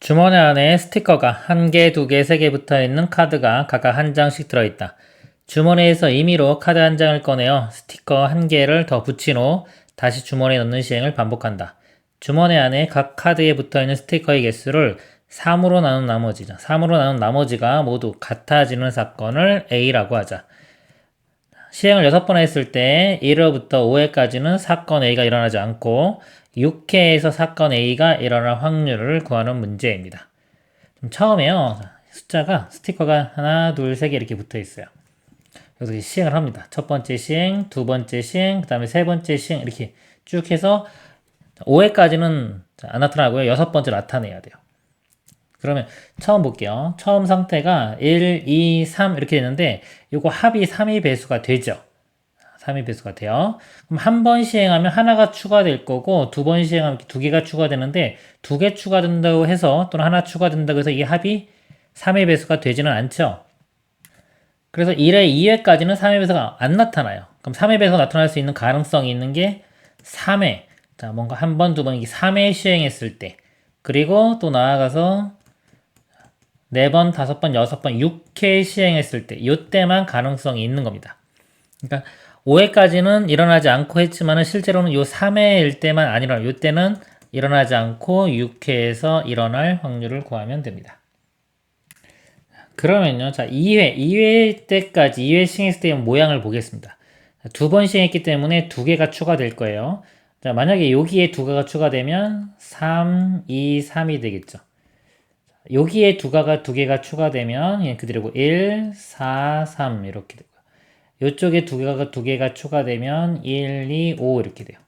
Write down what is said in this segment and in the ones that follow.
주머니 안에 스티커가 한 개, 두 개, 세 개 붙어 있는 카드가 각각 한 장씩 들어있다. 주머니에서 임의로 카드 한 장을 꺼내어 스티커 한 개를 더 붙인 후 다시 주머니에 넣는 시행을 반복한다. 주머니 안에 각 카드에 붙어 있는 스티커의 개수를 3으로 나눈 나머지죠. 3으로 나눈 나머지가 모두 같아지는 사건을 A라고 하자. 시행을 6번 했을 때 1회부터 5회까지는 사건 A가 일어나지 않고 6회에서 사건 A가 일어날 확률을 구하는 문제입니다. 좀 처음에요. 숫자가 스티커가 하나, 둘, 세 개 이렇게 붙어 있어요. 여기서 시행을 합니다. 첫 번째 시행, 두 번째 시행, 그 다음에 세 번째 시행 이렇게 쭉 해서 5회까지는 안 나타나고요. 여섯 번째 나타내야 돼요. 그러면 처음 볼게요. 처음 상태가 1, 2, 3 이렇게 되는데 이거 합이 3의 배수가 되죠. 3의 배수가 돼요. 그럼 한 번 시행하면 하나가 추가될 거고 두 번 시행하면 두 개가 추가되는데 두 개 추가된다고 해서 또는 하나 추가된다고 해서 이게 합이 3의 배수가 되지는 않죠. 그래서 1회, 2회까지는 3의 배수가 안 나타나요. 그럼 3의 배수가 나타날 수 있는 가능성이 있는 게 3회. 자, 뭔가 한 번, 두 번, 이게 3회 시행했을 때. 그리고 또 나아가서 네 번, 다섯 번, 여섯 번, 6회 시행했을 때, 이때만 가능성이 있는 겁니다. 그러니까 5회까지는 일어나지 않고 했지만은 실제로는 요 3회일 때만 아니라 요 때는 일어나지 않고 6회에서 일어날 확률을 구하면 됩니다. 그러면요, 자 2회, 2회 때까지 2회 시행했을 때의 모양을 보겠습니다. 두 번 시행했기 때문에 두 개가 추가될 거예요. 자 만약에 여기에 두 개가 추가되면 3, 2, 3이 되겠죠. 여기에 두 개가 두 개가 추가되면 그냥 그대로고 1, 4, 3 이렇게. 이쪽에 두 개가 두 개가 추가되면 1, 2, 5 이렇게 돼요.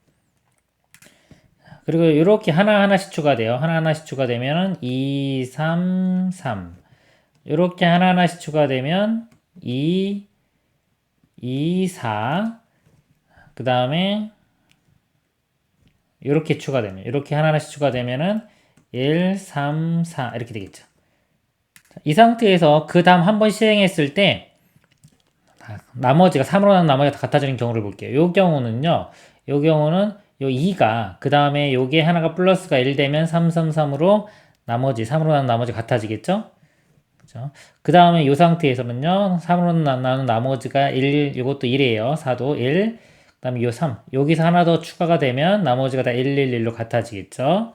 그리고 이렇게 하나 하나씩 추가돼요. 하나 하나씩 추가되면 2, 3, 3. 이렇게 하나 하나씩 추가되면 2, 2, 4. 그 다음에 이렇게 추가되면 이렇게 하나 하나씩 추가되면은 1, 3, 4 이렇게 되겠죠. 이 상태에서 그 다음 한번 시행했을 때 나머지가 3으로 나눈 나머지가 다 같아지는 경우를 볼게요. 이 경우는요. 이 경우는 요 2가 그 다음에 요게 하나가 플러스가 1 되면 3, 3, 3으로 나머지 3으로 나눈 나머지 같아지겠죠? 그 다음에 이 상태에서는요. 3으로 나눈 나머지가 1, 이것도 1이에요. 4도 1. 그 다음에 요 3. 여기서 하나 더 추가가 되면 나머지가 다 1, 1, 1로 같아지겠죠?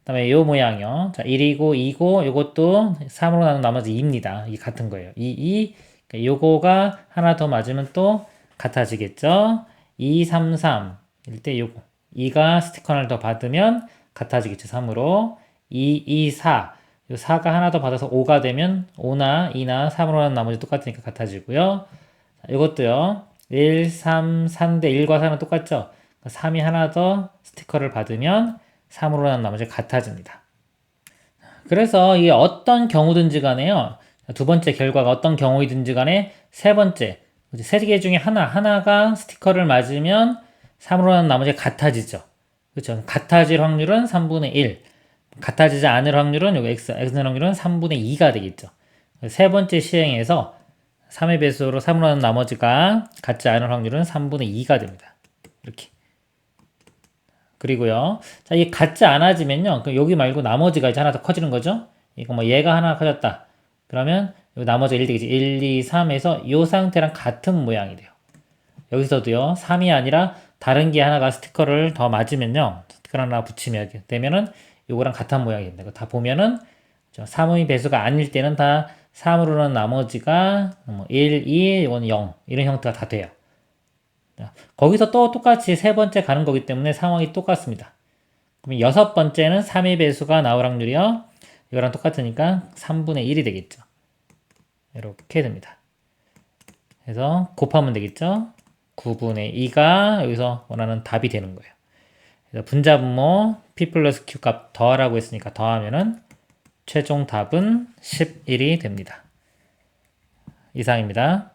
그 다음에 요 모양이요. 자, 1이고 2고 요것도 3으로 나눈 나머지 2입니다. 이 같은 거예요. 2, 2. 그러니까 요거가 하나 더 맞으면 또 같아지겠죠? 2, 3, 3. 일 때 요거. 2가 스티커 하나를 더 받으면 같아지겠죠. 3으로. 2, 2, 4. 요 4가 하나 더 받아서 5가 되면 5나 2나 3으로 하는 나머지 똑같으니까 같아지고요. 자, 이것도요. 1, 3, 4인데 1과 4는 똑같죠? 3이 하나 더 스티커를 받으면 3으로 하는 나머지 같아집니다. 그래서 이게 어떤 경우든지 간에요. 두 번째 결과가 어떤 경우이든지 간에 세 번째, 세 개 중에 하나, 하나가 스티커를 맞으면 3으로 하는 나머지가 같아지죠. 그렇죠. 같아질 확률은 3분의 1. 같아지지 않을 확률은 여기 x, x의 확률은 3분의 2가 되겠죠. 세 번째 시행에서 3의 배수로 3으로 하는 나머지가 같지 않을 확률은 3분의 2가 됩니다. 이렇게. 그리고요. 자, 이게 같지 않아지면요. 여기 말고 나머지가 이제 하나 더 커지는 거죠. 이거 뭐 얘가 하나 커졌다. 그러면 나머지 1 되겠지. 1, 2, 3에서 이 상태랑 같은 모양이 돼요. 여기서도요. 3이 아니라 다른 게 하나가 스티커를 더 맞으면요. 스티커 하나 붙이면 되면은 요거랑 같은 모양이 됩니다. 다 보면은 3의 배수가 아닐 때는 다 3으로는 나머지가 1, 2, 이건 0 이런 형태가 다 돼요. 거기서 또 똑같이 세 번째 가는 거기 때문에 상황이 똑같습니다. 그럼 여섯 번째는 3의 배수가 나올 확률이요. 이거랑 똑같으니까 3분의 1이 되겠죠. 이렇게 됩니다. 그래서 곱하면 되겠죠. 9분의 2가 여기서 원하는 답이 되는 거예요. 그래서 분자분모 p 플러스 q 값 더하라고 했으니까 더하면은 최종 답은 11이 됩니다. 이상입니다.